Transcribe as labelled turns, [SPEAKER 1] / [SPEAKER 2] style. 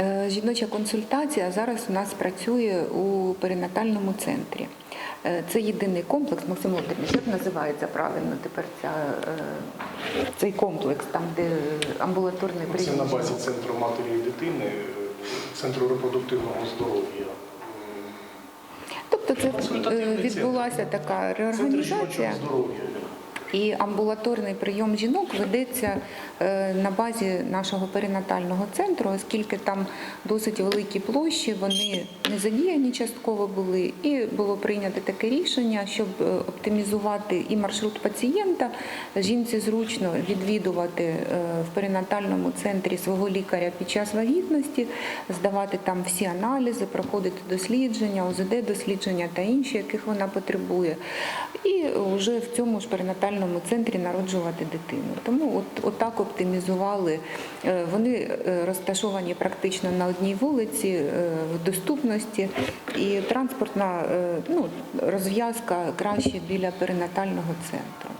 [SPEAKER 1] Е, Жіноча консультація зараз у нас працює у перинатальному центрі. Е, Це єдиний комплекс. Максим Володимирович, як називається правильно тепер ця, е, цей комплекс, там де амбулаторний
[SPEAKER 2] Це на базі центру матері і дитини, центру репродуктивного здоров'я.
[SPEAKER 1] Тобто це відбулася така
[SPEAKER 2] Центр жіночого здоров'я.
[SPEAKER 1] І амбулаторний прийом жінок ведеться е, на базі нашого перинатального центру, оскільки там досить великі площі, вони не задіяні частково були, і було прийнято таке рішення, щоб е, оптимізувати і маршрут пацієнта. Жінці зручно відвідувати е, в перинатальному центрі свого лікаря під час вагітності, здавати там всі аналізи, проходити дослідження, ОЗД дослідження та інші, яких вона потребує. І вже в цьому ж перинатальному центрі народжувати дитину. Тому от, отак оптимізували. Е, Вони е, розташовані практично на одній вулиці е, в доступності, і транспортна ну, розв'язка краще біля перинатального центру.